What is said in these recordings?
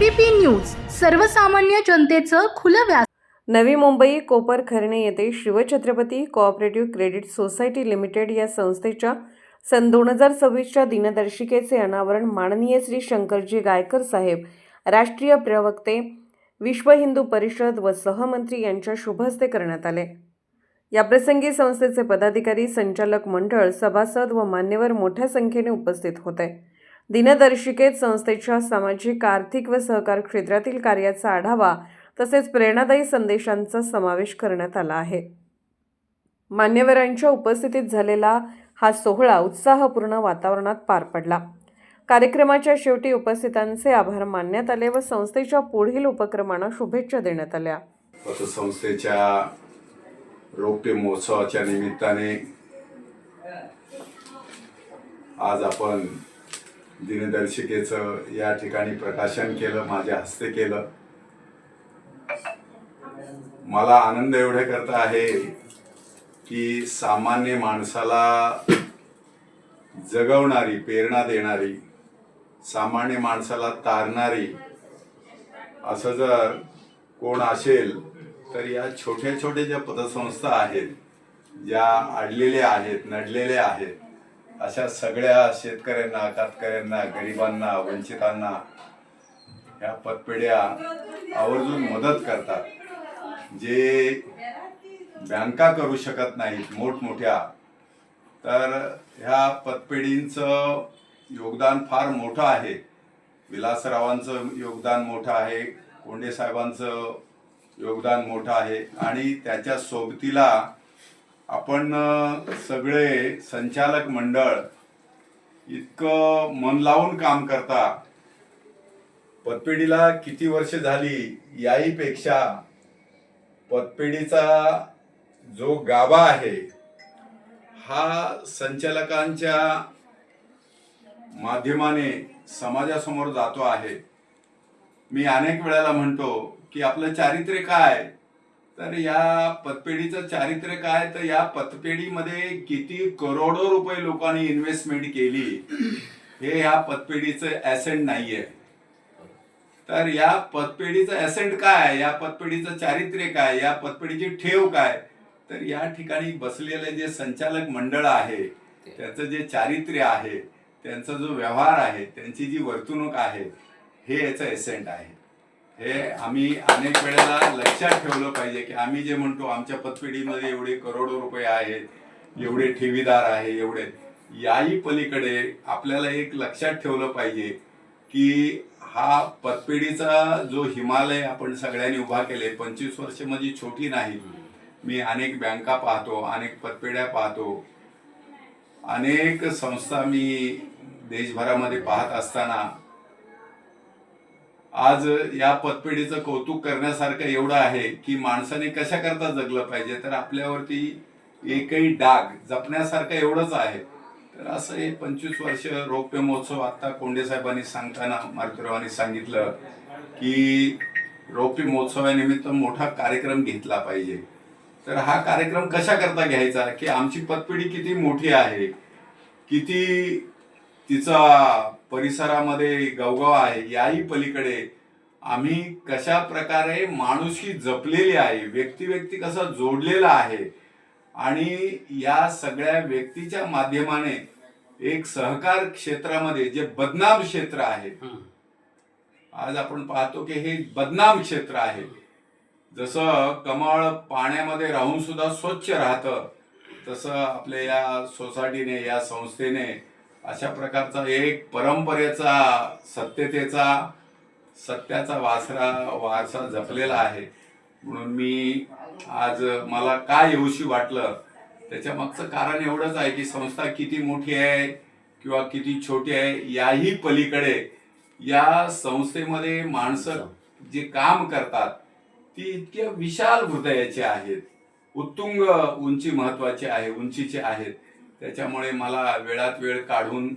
ABP news सर्वसामान्य जनतेचं खुलं व्यास नवी मुंबई कोपरखर्णे येथे Shivchhatrapati cooperative credit society limited या संस्थेच्या सन दोन हजार सव्वीसच्या दिनदर्शिकेचे अनावरण माननीय श्री शंकरजी गायकर साहेब राष्ट्रीय प्रवक्ते विश्व हिंदू परिषद व सहमंत्री यांच्या शुभहस्ते करण्यात आले. याप्रसंगी संस्थेचे पदाधिकारी संचालक मंडळ सभासद व मान्यवर मोठ्या संख्येने उपस्थित होते. दिनदर्शिकेत संस्थेच्या सामाजिक आर्थिक व सहकार क्षेत्रातील कार्याचा आढावा तसेच प्रेरणादायी संदेशांचा समावेश करण्यात आला आहे. मान्यवरांच्या उपस्थितीत झालेला हा सोहळा उत्साहपूर्ण वातावरणात पार पडला. कार्यक्रमाच्या शेवटी उपस्थितांचे आभार मानण्यात आले व संस्थेच्या पुढील उपक्रमांना शुभेच्छा देण्यात आल्या. पतसंस्थेच्या रौप्य महोत्सवाच्या निमित्ताने आज आपण दिनदर्शिकेचं या ठिकाणी प्रकाशन केलं माझ्या हस्ते केलं. मला आनंद एवढे करता आहे की सामान्य माणसाला जगवणारी प्रेरणा देणारी सामान्य माणसाला तारणारी असं जर कोण असेल तर या छोट्या छोट्या ज्या पतसंस्था आहेत ज्या अडलेल्या आहेत नडलेल्या आहेत अशा सगळ्या शेतकऱ्यांना कातकऱ्यांना गरिबांना वंचितांना ह्या पतपेढ्या आवर्जून मदत करतात. जे बँका करू शकत नाहीत मोठमोठ्या तर ह्या पतपेढींचं योगदान फार मोठं आहे. विलासरावांचं योगदान मोठं आहे कोंडे साहेबांचं योगदान मोठं आहे आणि त्याच्या सोबतीला आपण सगळे संचालक मंडळ इतकं मन लावून काम करता. पतपेढीला किती वर्ष झाली याही पेक्षा पतपेढीचा जो गाभा आहे हा संचालकांच्या माध्यमाने समाजासमोर जातो आहे. मी अनेक वेळेला म्हणतो की आपलं चारित्र्य काय? तर या पतपेढीचं चारित्र्य काय? तर या पतपेढीमध्ये किती करोडो रुपये लोकांनी इन्व्हेस्टमेंट केली. हे या पतपेढीचं ऍसेंट नाहीये. तर या पतपेढीचं ऍसेंट काय? या पतपेढीचं चारित्र्य काय? या पतपेढीची ठेव काय? तर या ठिकाणी बसलेले जे संचालक मंडळ आहे त्याचं जे चारित्र्य आहे त्यांचा जो व्यवहार आहे त्यांची जी वर्तणूक आहे हे याचं एसेंट आहे. हे आम्ही अनेक वेळेला लक्षात ठेवलं पाहिजे की आम्ही जे म्हणतो आमच्या पतपिढीमध्ये एवढे करोडो रुपये आहेत एवढे ठेवीदार आहे एवढे. याही पलीकडे आपल्याला एक लक्षात ठेवलं पाहिजे की हा पतपिढीचा जो हिमालय आपण सगळ्यांनी उभा केले पंचवीस वर्ष म्हणजे छोटी नाही. मी अनेक बँका पाहतो अनेक पतपेढ्या पाहतो. अनेक संस्था मी देशभरामध्ये पाहत असताना आज या पतपेढीचं कौतुक करण्यासारखं एवढं आहे की माणसाने कशा करता जगलं पाहिजे तर आपल्यावरती एकही डाग जपण्यासारखं एवढंच आहे. तर असं हे पंचवीस वर्ष रौप्य महोत्सव आता कोंडे साहेबांनी सांगताना मारुतीरावांनी सांगितलं की रौप्य महोत्सवानिमित्त मोठा कार्यक्रम घेतला पाहिजे. तर हा कार्यक्रम कशा करता घ्यायचा? की आमची पतपिढी किती मोठी आहे किती तिचा परिसरामध्ये गवगव आहे याही पलीकडे. आम्ही कशा प्रकारे माणुसकी जपलेली आहे व्यक्ती व्यक्ती कसा जोडलेला आहे आणि या सगळ्या व्यक्तीच्या माध्यमाने एक सहकार क्षेत्रामध्ये जे बदनाम क्षेत्र आहे आज आपण पाहतो की हे बदनाम क्षेत्र आहे. जसं कमळ पाण्यामध्ये राहून सुद्धा स्वच्छ राहतं तसं आपल्या या सोसायटीने या संस्थेने अशा प्रकारचा एक परंपरेचा सत्यतेचा सत्याचा वासरा वारसा जपलेला आहे. म्हणून मी आज मला काय येऊशी वाटलं त्याच्या मागचं कारण एवढंच आहे की संस्था किती मोठी आहे किंवा किती छोटी आहे याही पलीकडे या संस्थेमध्ये माणसं जे काम करतात ती इतक्या विशाल हृदयाची आहेत. उत्तुंग उंची महत्वाची आहे उंचीचे आहेत. त्याच्यामुळे मला वेळात वेळ काढून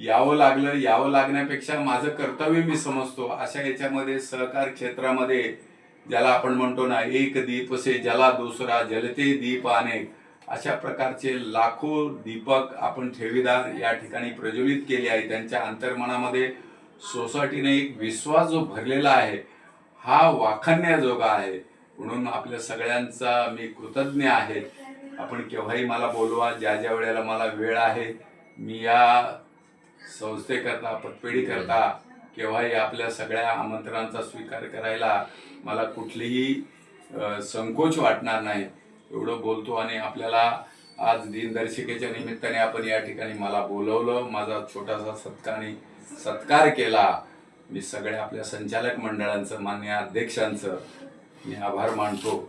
यावं लागलं. यावं लागण्यापेक्षा माझं कर्तव्य मी समजतो. अशा याच्यामध्ये सहकार क्षेत्रामध्ये ज्याला आपण म्हणतो ना एक दीप से जला दुसरा जलते दीप अनेक अशा प्रकारचे लाखो दीपक आपण ठेवीदार या ठिकाणी प्रज्वलित केले आहे. त्यांच्या अंतर्मनामध्ये सोसायटीने एक विश्वास जो भरलेला आहे हा वाखाणण्याजोगा आहे. म्हणून आपल्या सगळ्यांचा मी कृतज्ञ आहे. आपण केव्हाही मला बोलवा ज्या ज्या वेळेला मला वेळ आहे मी या संस्थेकरता पतपेढीकरता केव्हाही आपल्या सगळ्या आमंत्रणांचा स्वीकार करायला मला कुठलीही संकोच वाटणार नाही. एवढं बोलतो आणि आपल्याला आज दिनदर्शिकेच्या निमित्ताने आपण या ठिकाणी मला बोलवलं माझा छोटासा सत्काराने सत्कार केला. मी सगळ्या आपल्या संचालक मंडळांचं मान्य अध्यक्षांचं मी आभार मानतो.